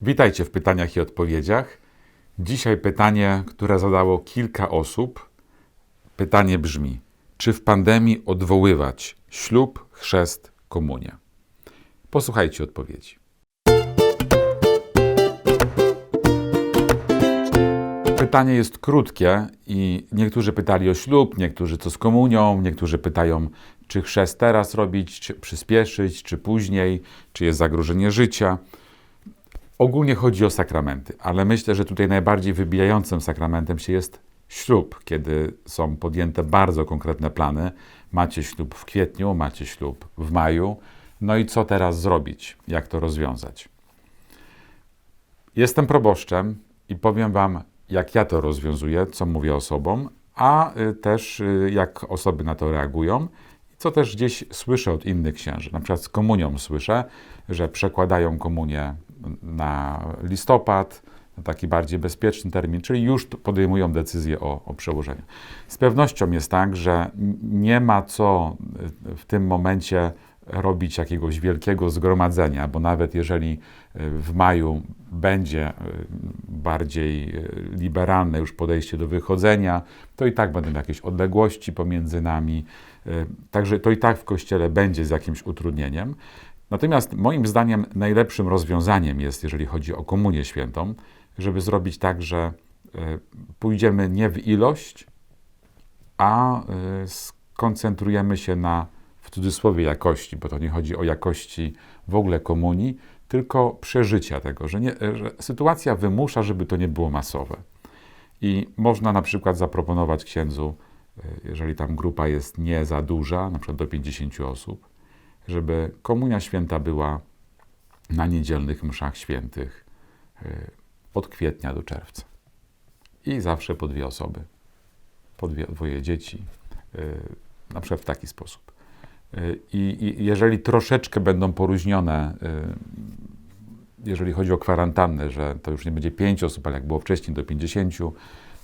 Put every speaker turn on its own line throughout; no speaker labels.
Witajcie w pytaniach i odpowiedziach. Dzisiaj pytanie, które zadało kilka osób. Pytanie brzmi: czy w pandemii odwoływać ślub, chrzest, komunię? Posłuchajcie odpowiedzi. Pytanie jest krótkie i niektórzy pytali o ślub, niektórzy co z komunią, niektórzy pytają, czy chrzest teraz robić, czy przyspieszyć, czy później, czy jest zagrożenie życia. Ogólnie chodzi o sakramenty, ale myślę, że tutaj najbardziej wybijającym sakramentem się jest ślub, kiedy są podjęte bardzo konkretne plany. Macie ślub w kwietniu, macie ślub w maju. No i co teraz zrobić? Jak to rozwiązać? Jestem proboszczem i powiem Wam, jak ja to rozwiązuję, co mówię osobom, a y, też y, jak osoby na to reagują, co też gdzieś słyszę od innych księży. Na przykład z komunią słyszę, że przekładają komunię na listopad, na taki bardziej bezpieczny termin, czyli już podejmują decyzję o, o przełożeniu. Z pewnością jest tak, że nie ma co y, w tym momencie robić jakiegoś wielkiego zgromadzenia, bo nawet jeżeli y, w maju będzie y, bardziej liberalne już podejście do wychodzenia, to i tak będą jakieś odległości pomiędzy nami. Także to i tak w kościele będzie z jakimś utrudnieniem. Natomiast moim zdaniem najlepszym rozwiązaniem jest, jeżeli chodzi o komunię świętą, żeby zrobić tak, że e, pójdziemy nie w ilość, a e, skoncentrujemy się na w cudzysłowie jakości, bo to nie chodzi o jakości w ogóle komunii, tylko przeżycia tego, że, nie, że sytuacja wymusza, żeby to nie było masowe. I można na przykład zaproponować księdzu, e, jeżeli tam grupa jest nie za duża, na przykład do 50 osób, żeby Komunia Święta była na niedzielnych mszach świętych y, od kwietnia do czerwca. I zawsze po dwie osoby, po dwie, dwoje dzieci, y, na przykład w taki sposób. I, I, jeżeli troszeczkę będą poróżnione, jeżeli chodzi o kwarantannę, że to już nie będzie pięć osób, ale jak było wcześniej do pięćdziesięciu,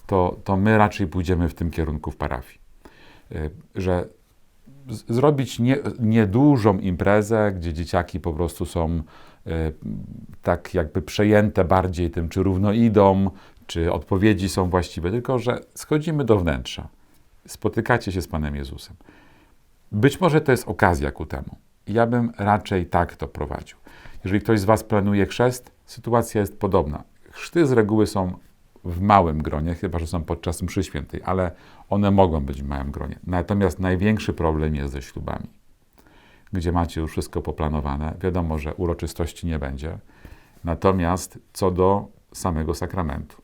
to, to my raczej pójdziemy w tym kierunku w parafii. Że zrobić nie, niedużą imprezę, gdzie dzieciaki po prostu są e, tak jakby przejęte bardziej tym, czy równo idą, czy odpowiedzi są właściwe, tylko że schodzimy do wnętrza. Spotykacie się z Panem Jezusem. Być może to jest okazja ku temu. Ja bym raczej tak to prowadził. Jeżeli ktoś z Was planuje chrzest, sytuacja jest podobna. Chrzty z reguły są w małym gronie, chyba że są podczas mszy świętej, ale one mogą być w małym gronie. Natomiast największy problem jest ze ślubami, gdzie macie już wszystko poplanowane. Wiadomo, że uroczystości nie będzie. Natomiast co do samego sakramentu.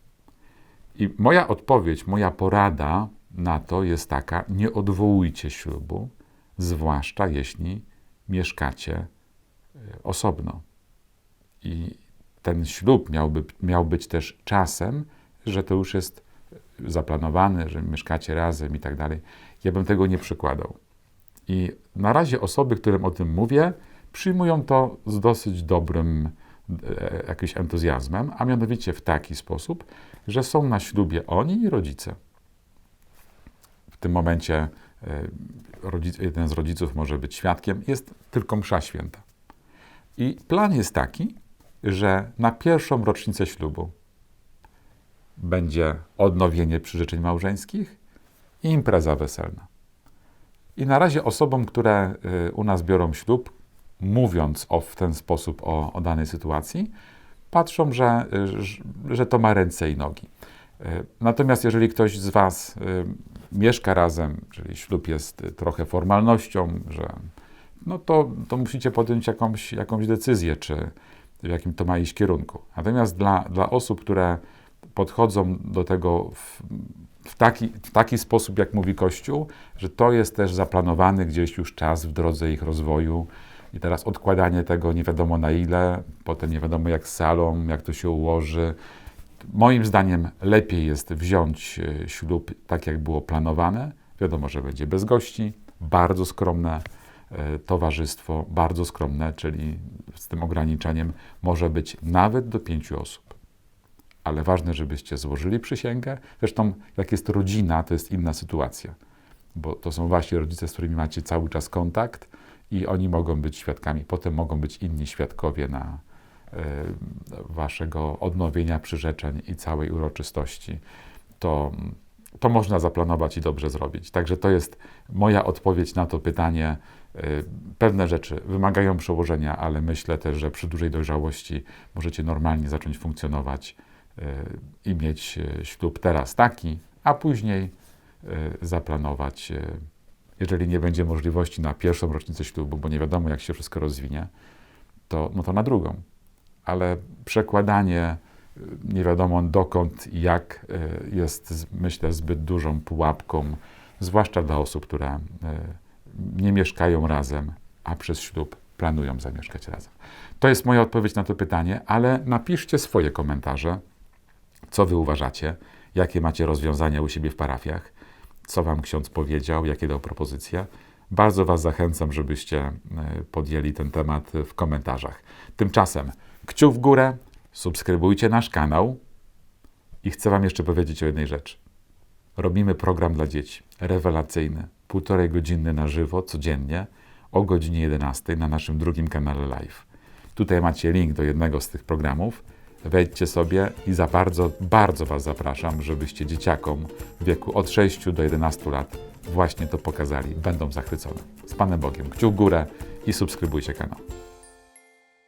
I moja odpowiedź, moja porada na to jest taka: nie odwołujcie ślubu, zwłaszcza jeśli mieszkacie e, osobno. I ten ślub miałby, miał być też czasem, że to już jest zaplanowane, że mieszkacie razem i tak dalej. Ja bym tego nie przykładał. I na razie osoby, którym o tym mówię, przyjmują to z dosyć dobrym e, jakimś entuzjazmem, a mianowicie w taki sposób, że są na ślubie oni i rodzice. W tym momencie e, rodzic, jeden z rodziców może być świadkiem, jest tylko msza święta. I plan jest taki, że na pierwszą rocznicę ślubu będzie odnowienie przyrzeczeń małżeńskich i impreza weselna. I na razie osobom, które y, u nas biorą ślub, mówiąc o, w ten sposób o, o danej sytuacji, patrzą, że, y, że to ma ręce i nogi. Y, natomiast jeżeli ktoś z Was mieszka razem, czyli ślub jest trochę formalnością, że no to, to musicie podjąć jakąś, jakąś decyzję, czy w jakim to ma iść kierunku. Natomiast dla, dla osób, które podchodzą do tego w, w, taki, w taki sposób, jak mówi Kościół, że to jest też zaplanowany gdzieś już czas w drodze ich rozwoju. I teraz odkładanie tego nie wiadomo na ile, potem nie wiadomo jak z salą, jak to się ułoży. Moim zdaniem lepiej jest wziąć e, ślub tak, jak było planowane. Wiadomo, że będzie bez gości, bardzo skromne e, towarzystwo, bardzo skromne, czyli z tym ograniczeniem może być nawet do pięciu osób ale ważne, żebyście złożyli przysięgę. Zresztą, jak jest rodzina, to jest inna sytuacja, bo to są właśnie rodzice, z którymi macie cały czas kontakt i oni mogą być świadkami. Potem mogą być inni świadkowie na, waszego odnowienia przyrzeczeń i całej uroczystości, to, to można zaplanować i dobrze zrobić. Także to jest moja odpowiedź na to pytanie. Y, Pewne rzeczy wymagają przełożenia, ale myślę też, że przy dużej dojrzałości możecie normalnie zacząć funkcjonować y, i mieć y, ślub teraz taki, a później y, zaplanować, jeżeli nie będzie możliwości na pierwszą rocznicę ślubu, bo nie wiadomo, jak się wszystko rozwinie, to, no to na drugą. Ale przekładanie nie wiadomo dokąd i jak jest, myślę, zbyt dużą pułapką, zwłaszcza dla osób, które nie mieszkają razem, a przez ślub planują zamieszkać razem. To jest moja odpowiedź na to pytanie, ale napiszcie swoje komentarze, co wy uważacie, jakie macie rozwiązania u siebie w parafiach, co wam ksiądz powiedział, jakie dał propozycje. Bardzo was zachęcam, żebyście e, podjęli ten temat w komentarzach. Tymczasem kciuk w górę, subskrybujcie nasz kanał i chcę wam jeszcze powiedzieć o jednej rzeczy. Robimy program dla dzieci, rewelacyjny, półtorej godziny na żywo, codziennie, o godzinie 11 na naszym drugim kanale live. Tutaj macie link do jednego z tych programów. Wejdźcie sobie i za bardzo, bardzo Was zapraszam, żebyście dzieciakom w wieku od 6 do 11 lat właśnie to pokazali. Będą zachwycone. Z Panem Bogiem. Kciuk w górę i subskrybujcie kanał.